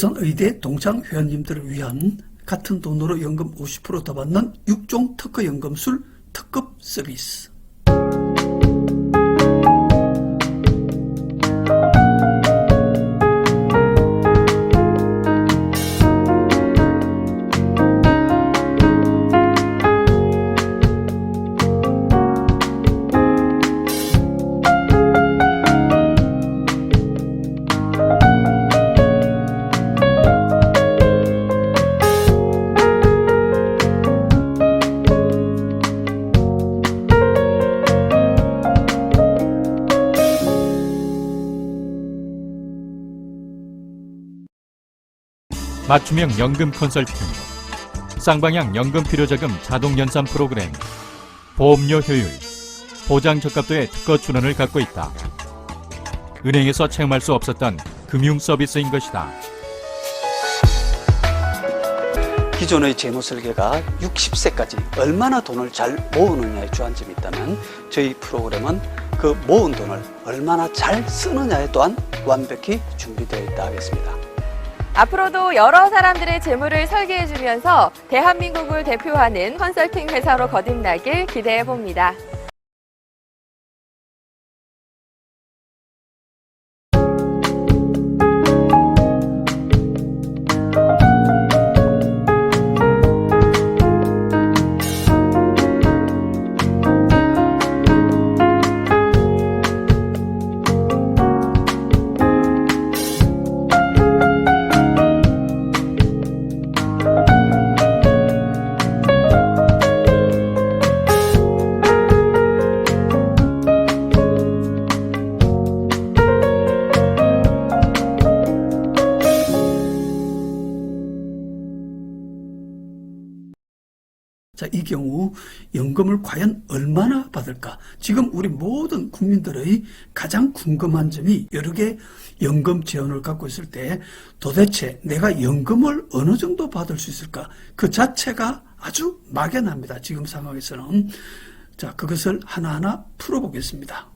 부산 의대 동창 회원님들을 위한 같은 돈으로 연금 50%더 받는 6종 특허 연금술 특급 서비스. 맞춤형 연금 컨설팅, 쌍방향 연금 필요자금 자동 연산 프로그램, 보험료 효율, 보장 적합도의 특허 출원을 갖고 있다. 은행에서 체험할 수 없었던 금융 서비스인 것이다. 기존의 재무 설계가 60세까지 얼마나 돈을 잘 모으느냐에 주안점이 있다면 저희 프로그램은 그 모은 돈을 얼마나 잘 쓰느냐에 또한 완벽히 준비되어 있다 하겠습니다. 앞으로도 여러 사람들의 재물을 설계해주면서 대한민국을 대표하는 컨설팅 회사로 거듭나길 기대해 봅니다. 경우 연금을 과연 얼마나 받을까? 지금 우리 모든 국민들의 가장 궁금한 점이 여러 개 연금 재원을 갖고 있을 때 도대체 내가 연금을 어느 정도 받을 수 있을까? 그 자체가 아주 막연합니다. 지금 상황에서는. 자, 그것을 하나하나 풀어보겠습니다.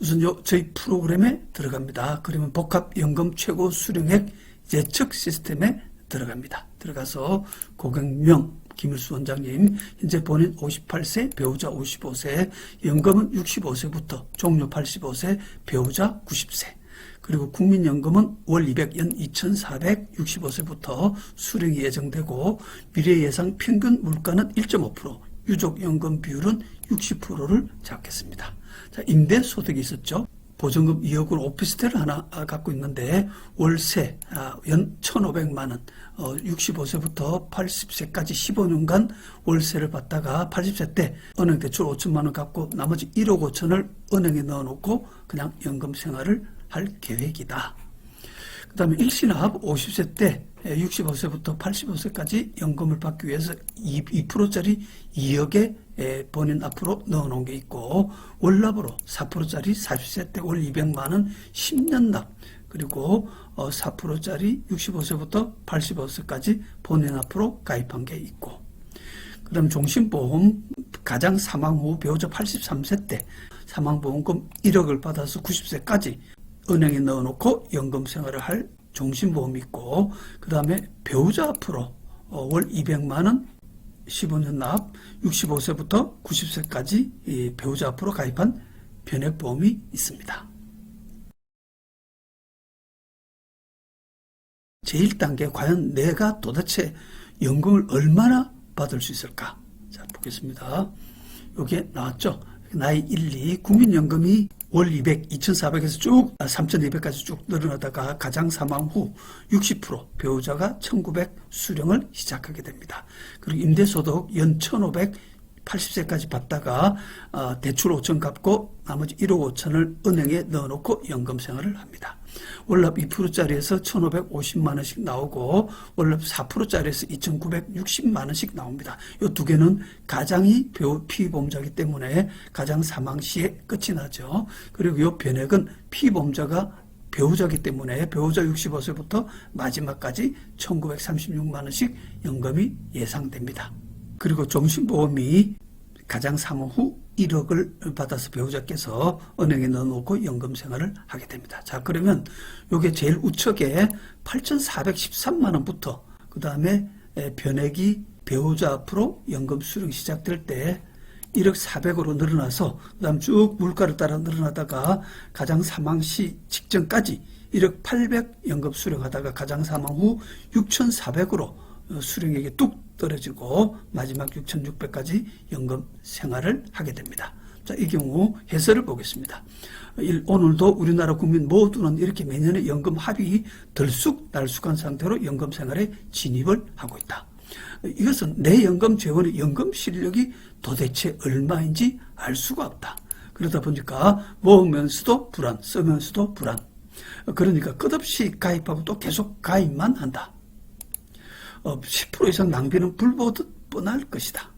우선 요, 저희 프로그램에 들어갑니다. 그러면 복합연금 최고 수령액 예측 시스템에 들어갑니다. 들어가서 고객명 김일수 원장님 현재 본인 58세 배우자 55세 연금은 65세부터 종료 85세 배우자 90세 그리고 국민연금은 월 200, 연 2,465세부터 수령이 예정되고 미래 예상 평균 물가는 1.5%, 유족연금 비율은 60%를 잡겠습니다. 자, 임대소득이 있었죠. 보증금 2억으로 오피스텔을 하나 아, 갖고 있는데 월세 아, 연 1,500만 원, 어, 65세부터 80세까지 15년간 월세를 받다가 80세 때 은행 대출 5천만 원 갖고 나머지 1억 5천을 은행에 넣어놓고 그냥 연금 생활을 할 계획이다. 그 다음에 일시납 50세 때 65세부터 85세까지 연금을 받기 위해서 2%짜리 2억에 본인 앞으로 넣어놓은 게 있고 월납으로 4%짜리 40세 때 월 200만 원 10년 납. 그리고 4%짜리 65세부터 85세까지 본인 앞으로 가입한 게 있고. 그 다음 종신보험 가장 사망 후 배우자 83세 때 사망보험금 1억을 받아서 90세까지 은행에 넣어놓고 연금 생활을 할 종신보험이 있고 그 다음에 배우자 앞으로 어, 월 200만 원 15년 납 65세부터 90세까지 이 배우자 앞으로 가입한 변액보험이 있습니다. 제1단계 과연 내가 도대체 연금을 얼마나 받을 수 있을까? 자, 보겠습니다. 여기에 나왔죠? 나이 1, 2, 국민연금이 월 200, 2,400에서 쭉 3,200까지 쭉 늘어나다가 가장 사망 후 60% 배우자가 1,900 수령을 시작하게 됩니다. 그리고 임대소득 연 1,500 80세까지 받다가 어, 대출 5천 갚고 나머지 1억 5천을 은행에 넣어놓고 연금 생활을 합니다. 월납 2%짜리에서 1,550만 원씩 나오고 월납 4%짜리에서 2,960만 원씩 나옵니다. 이 두 개는 가장이 피보험자이기 때문에 가장 사망 시에 끝이 나죠. 그리고 이 변액은 피보험자가 배우자기 때문에 배우자 65세부터 마지막까지 1,936만 원씩 연금이 예상됩니다. 그리고 종신보험이 가장 사망 후 1억을 받아서 배우자께서 은행에 넣어놓고 연금 생활을 하게 됩니다. 자, 그러면 요게 제일 우측에 8,413만 원부터 그 다음에 변액이 배우자 앞으로 연금 수령 시작될 때 1억 400으로 늘어나서 그 다음 쭉 물가를 따라 늘어나다가 가장 사망 시 직전까지 1억 800 연금 수령하다가 가장 사망 후 6,400으로 수령액이 뚝 떨어지고 마지막 6,600까지 연금 생활을 하게 됩니다. 자, 이 경우 해설을 보겠습니다. 일- 오늘도 우리나라 국민 모두는 이렇게 매년에 연금 합의 들쑥날쑥한 상태로 연금 생활에 진입을 하고 있다. 이것은 내 연금 재원의 연금 실력이 도대체 얼마인지 알 수가 없다. 그러다 보니까 모으면서도 불안, 쓰면서도 불안. 그러니까 끝없이 가입하고 또 계속 가입만 한다. 어, 10% 이상 낭비는 불보듯 뻔할 것이다.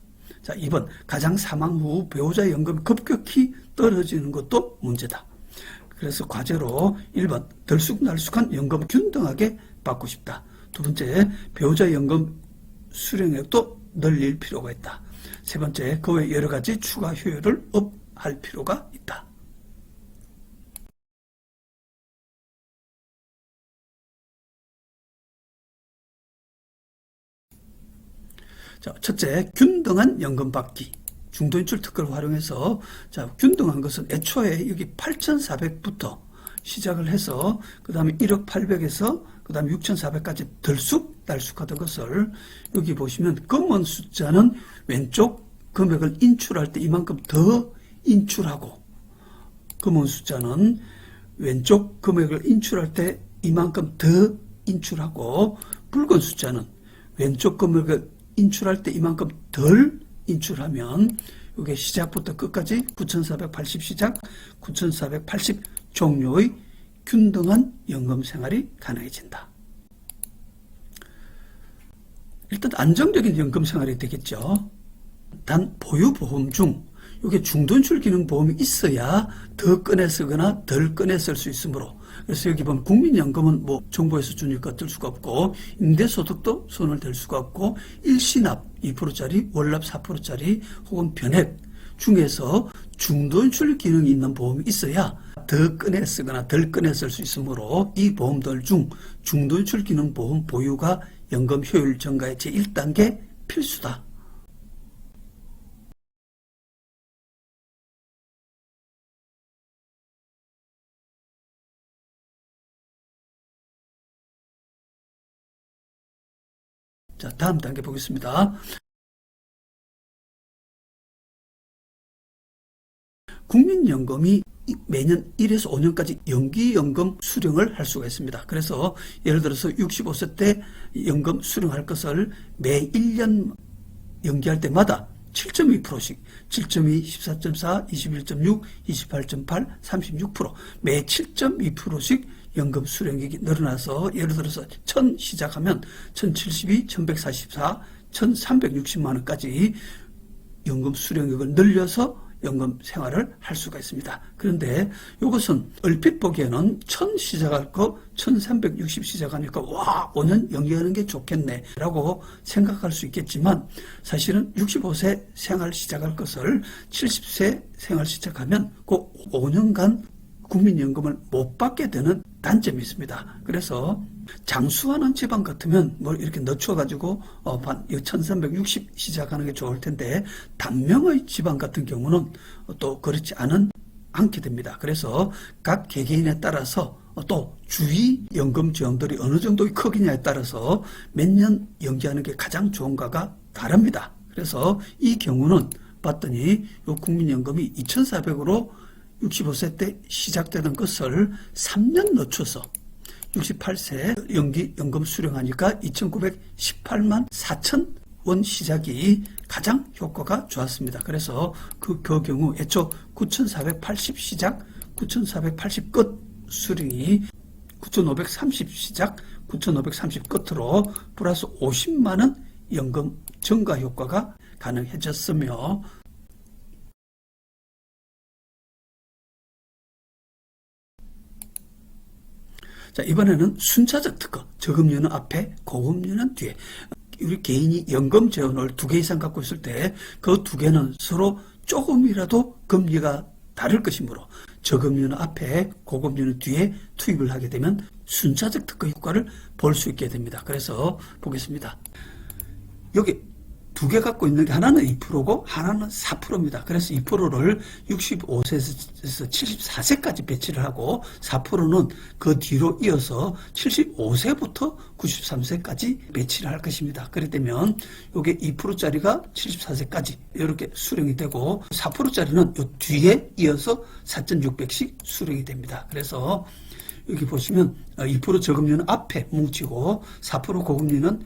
자, 2번. 가장 사망 후 배우자 연금이 급격히 떨어지는 것도 문제다. 그래서 과제로 1번. 들쑥날쑥한 연금 균등하게 받고 싶다. 두 번째. 배우자 연금 수령액도 늘릴 필요가 있다. 세 번째. 그 외 여러 가지 추가 효율을 업할 필요가 있다. 자, 첫째, 균등한 연금 받기. 중도인출 특허를 활용해서, 자, 균등한 것은 애초에 여기 8,400부터 시작을 해서, 그 다음에 1억 800에서, 그 다음에 6,400까지 들쑥 날쑥하던 것을, 여기 보시면 검은 숫자는 왼쪽 금액을 인출할 때 이만큼 더 인출하고, 검은 숫자는 왼쪽 금액을 인출할 때 이만큼 더 인출하고, 붉은 숫자는 왼쪽 금액을 인출할 때 이만큼 덜 인출하면 이게 시작부터 끝까지 9,480 시작, 9,480 종료의 균등한 연금 생활이 가능해진다. 일단 안정적인 연금 생활이 되겠죠. 단 보유보험 중 이게 중도인출 기능 보험이 있어야 더 꺼내 쓰거나 덜 꺼내 쓸 수 있으므로 그래서 여기 보면 국민연금은 뭐 정부에서 주니까 들 수가 없고 임대소득도 손을 댈 수가 없고 일시납 2%짜리 월납 4%짜리 혹은 변액 중에서 중도인출 기능이 있는 보험이 있어야 더 꺼내 쓰거나 덜 꺼내 쓸 수 있으므로 이 보험들 중 중도인출 기능 보험 보유가 연금 효율 증가의 제1단계 필수다. 자, 다음 단계 보겠습니다. 국민연금이 매년 1에서 5년까지 연기연금 수령을 할 수가 있습니다. 그래서 예를 들어서 65세 때 연금 수령할 것을 매 1년 연기할 때마다 7.2%씩 7.2, 14.4, 21.6, 28.8, 36%, 매 7.2%씩 연금 수령액이 늘어나서 예를 들어서 1000 시작하면 1072, 1144, 1360만 원까지 연금 수령액을 늘려서 연금 생활을 할 수가 있습니다. 그런데 이것은 얼핏 보기에는 1000 시작할 거 1360 시작하니까 와 5년 연기하는 게 좋겠네 라고 생각할 수 있겠지만 사실은 65세 생활 시작할 것을 70세 생활 시작하면 그 5년간 국민연금을 못 받게 되는 단점이 있습니다. 그래서 장수하는 집안 같으면 뭘 이렇게 늦춰가지고 어, 1360 시작하는 게 좋을 텐데 단명의 집안 같은 경우는 또 그렇지 않은 않게 됩니다. 그래서 각 개개인에 따라서 또 주의 연금 지원들이 어느 정도의 크기냐에 따라서 몇 년 연기하는 게 가장 좋은가가 다릅니다. 그래서 이 경우는 봤더니 요 국민연금이 2,400으로 65세 때 시작되는 것을 3년 늦춰서 68세 연기 연금 수령하니까 2,918만 4천 원 시작이 가장 효과가 좋았습니다. 그래서 그, 그 경우 애초 9,480 시작, 9,480 끝 수령이 9,530 시작, 9,530 끝으로 플러스 50만 원 연금 증가 효과가 가능해졌으며 자, 이번에는 순차적 특허. 저금리는 앞에, 고금리는 뒤에. 우리 개인이 연금 재원을 두 개 이상 갖고 있을 때 그 두 개는 서로 조금이라도 금리가 다를 것이므로 저금리는 앞에 고금리는 뒤에 투입을 하게 되면 순차적 특허 효과를 볼 수 있게 됩니다. 그래서 보겠습니다. 여기 두 개 갖고 있는 게 하나는 2%고 하나는 4%입니다. 그래서 2%를 65세에서 74세까지 배치를 하고 4%는 그 뒤로 이어서 75세부터 93세까지 배치를 할 것입니다. 그렇게 되면 이게 2%짜리가 74세까지 이렇게 수령이 되고 4%짜리는 요 뒤에 이어서 4,600씩 수령이 됩니다. 그래서 여기 보시면 2% 저금리는 앞에 뭉치고 4% 고금리는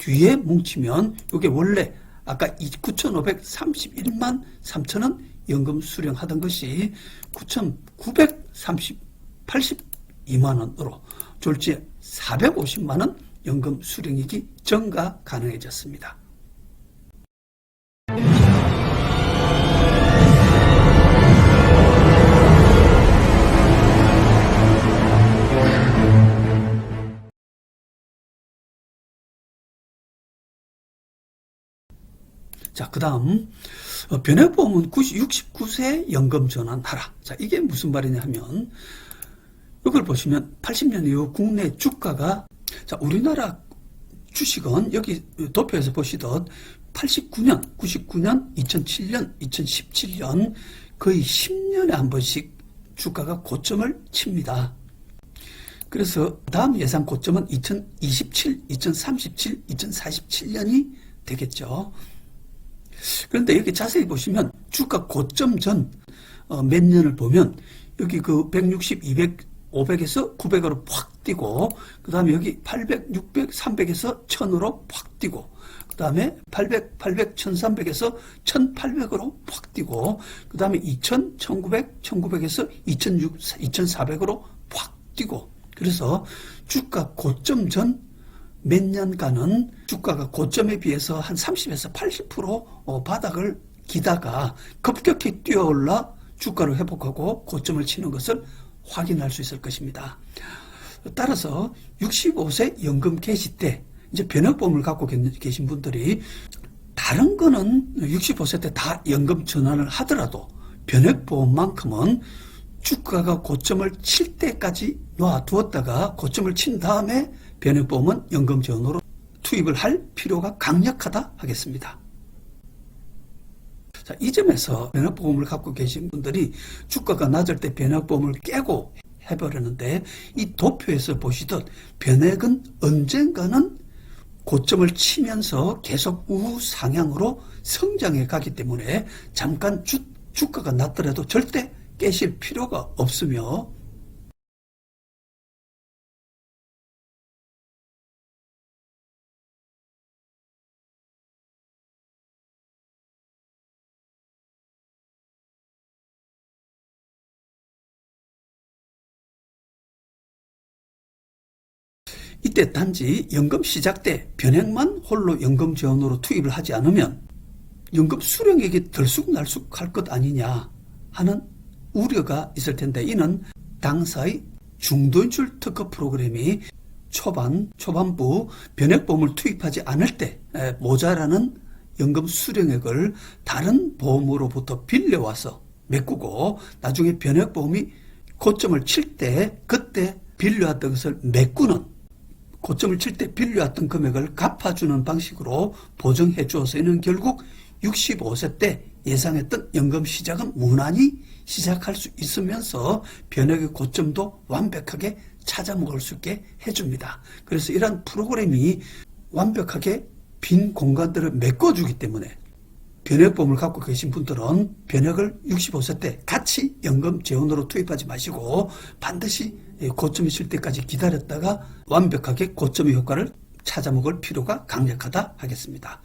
뒤에 뭉치면 이게 원래 아까 9,531만 3천원 연금 수령하던 것이 9,982만 원으로 졸지에 450만 원 연금 수령액이 증가 가능해졌습니다. 자, 그 다음, 변액보험은 69세 연금 전환하라. 자, 이게 무슨 말이냐 하면, 이걸 보시면 80년 이후 국내 주가가, 자, 우리나라 주식은 여기 도표에서 보시던 89년, 99년, 2007년, 2017년 거의 10년에 한 번씩 주가가 고점을 칩니다. 그래서 다음 예상 고점은 2027, 2037, 2047년이 되겠죠. 그런데 여기 자세히 보시면 주가 고점 전 어, 몇 년을 보면 여기 그 160, 200, 500에서 900으로 확 뛰고 그 다음에 여기 800, 600, 300에서 1000으로 확 뛰고 그 다음에 800, 800, 1300에서 1800으로 확 뛰고 그 다음에 2000, 1900, 1900에서 2600, 2400으로 확 뛰고. 그래서 주가 고점 전 몇 년간은 주가가 고점에 비해서 한 30에서 80% 어, 바닥을 기다가 급격히 뛰어올라 주가를 회복하고 고점을 치는 것을 확인할 수 있을 것입니다. 따라서 65세 연금 개시 때 이제 변액보험을 갖고 계신 분들이 다른 거는 65세 때 다 연금 전환을 하더라도 변액보험만큼은 주가가 고점을 칠 때까지 놔두었다가 고점을 친 다음에 변액보험은 연금 전으로 투입을 할 필요가 강력하다 하겠습니다. 자, 이 점에서 변액보험을 갖고 계신 분들이 주가가 낮을 때 변액보험을 깨고 해버리는데 이 도표에서 보시듯 변액은 언젠가는 고점을 치면서 계속 우상향으로 성장해 가기 때문에 잠깐 주, 주가가 낮더라도 절대 깨실 필요가 없으며 이때 단지 연금 시작 때 변액만 홀로 연금 지원으로 투입을 하지 않으면 연금 수령액이 들쑥날쑥할 것 아니냐 하는 우려가 있을 텐데 이는 당사의 중도인출 특허 프로그램이 초반, 초반부 변액보험을 투입하지 않을 때 에, 모자라는 연금 수령액을 다른 보험으로부터 빌려와서 메꾸고 나중에 변액보험이 고점을 칠 때 그때 빌려왔던 것을 메꾸는 고점을 칠 때 빌려왔던 금액을 갚아주는 방식으로 보정해 주어서 이는 결국 65세 때 예상했던 연금 시작은 무난히 시작할 수 있으면서 변액의 고점도 완벽하게 찾아 먹을 수 있게 해줍니다. 그래서 이러한 프로그램이 완벽하게 빈 공간들을 메꿔주기 때문에 변액보험을 갖고 계신 분들은 변액을 65세 때 같이 연금 재원으로 투입하지 마시고 반드시 고점이 칠 때까지 기다렸다가 완벽하게 고점의 효과를 찾아먹을 필요가 강력하다 하겠습니다.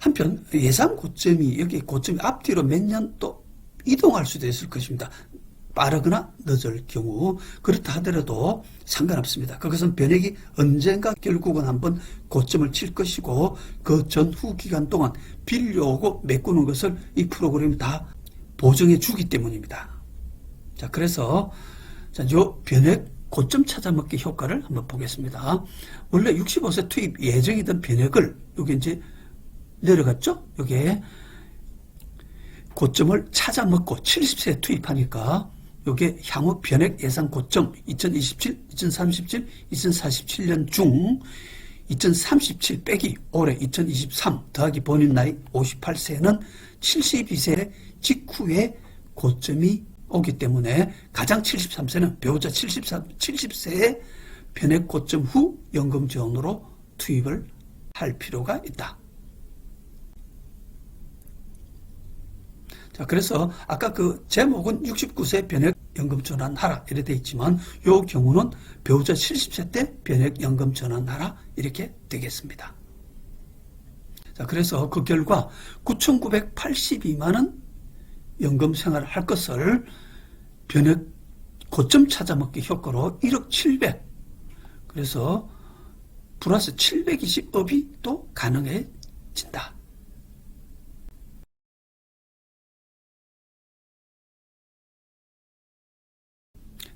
한편 예상 고점이 여기 고점이 앞뒤로 몇 년 또 이동할 수도 있을 것입니다. 빠르거나 늦을 경우 그렇다 하더라도 상관없습니다. 그것은 변액이 언젠가 결국은 한번 고점을 칠 것이고 그 전후 기간 동안 빌려오고 메꾸는 것을 이 프로그램이 다 보정해 주기 때문입니다. 자, 그래서 자, 요 변액 고점 찾아먹기 효과를 한번 보겠습니다. 원래 65세 투입 예정이던 변액을 여기 이제 내려갔죠? 여기에 고점을 찾아 먹고 70세에 투입하니까 요게 향후 변액 예상 고점 2027, 2037, 2047년 중 2037 빼기 올해 2023 더하기 본인 나이 58세는 72세 직후에 고점이 오기 때문에 가장 73세는 배우자 73, 70세에 변액 고점 후 연금 지원으로 투입을 할 필요가 있다. 자, 그래서 아까 그 제목은 69세 변액 연금 전환하라 이렇게 돼 있지만 요 경우는 배우자 70세 때 변액 연금 전환하라 이렇게 되겠습니다. 자, 그래서 그 결과 9,982만 원 연금 생활을 할 것을 변액 고점 찾아먹기 효과로 1억 700 그래서 플러스 720억이 또 가능해진다.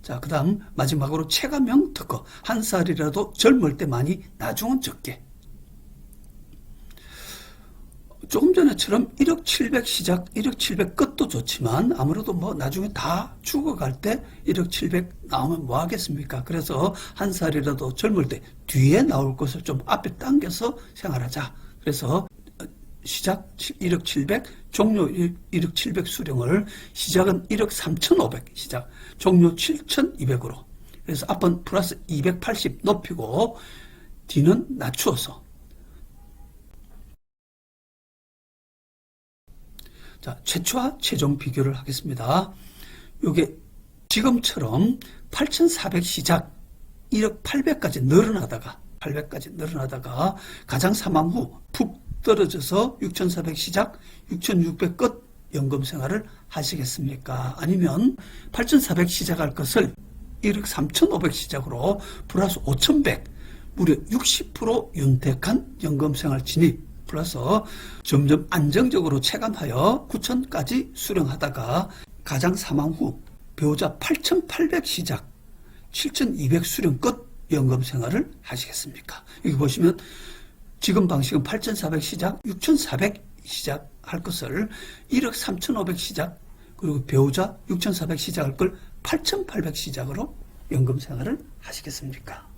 자, 그 다음 마지막으로 체감형 특허. 한 살이라도 젊을 때 많이, 나중은 적게. 조금 전에처럼 1억 700 시작, 1억 700 끝도 좋지만 아무래도 뭐 나중에 다 죽어갈 때 1억 700 나오면 뭐 하겠습니까? 그래서 한 살이라도 젊을 때 뒤에 나올 것을 좀 앞에 당겨서 생활하자. 그래서 시작 1억 700, 종료 1억 700 수령을 시작은 1억 3,500 시작, 종료 7,200으로. 그래서 앞은 플러스 280 높이고 뒤는 낮추어서 자, 최초와 최종 비교를 하겠습니다. 요게 지금처럼 8,400 시작 1억 800까지 늘어나다가 800까지 늘어나다가 가장 사망 후 푹 떨어져서 6,400 시작 6,600 끝 연금 생활을 하시겠습니까? 아니면 8,400 시작할 것을 1억 3,500 시작으로 플러스 5,100 무려 60% 윤택한 연금 생활 진입 플러스 점점 안정적으로 체감하여 9천까지 수령하다가 가장 사망 후 배우자 8,800 시작 7,200 수령 끝 연금 생활을 하시겠습니까? 여기 보시면 지금 방식은 8,400 시작, 6,400 시작할 것을 1억 3,500 시작, 그리고 배우자 6,400 시작할 걸 8,800 시작으로 연금 생활을 하시겠습니까?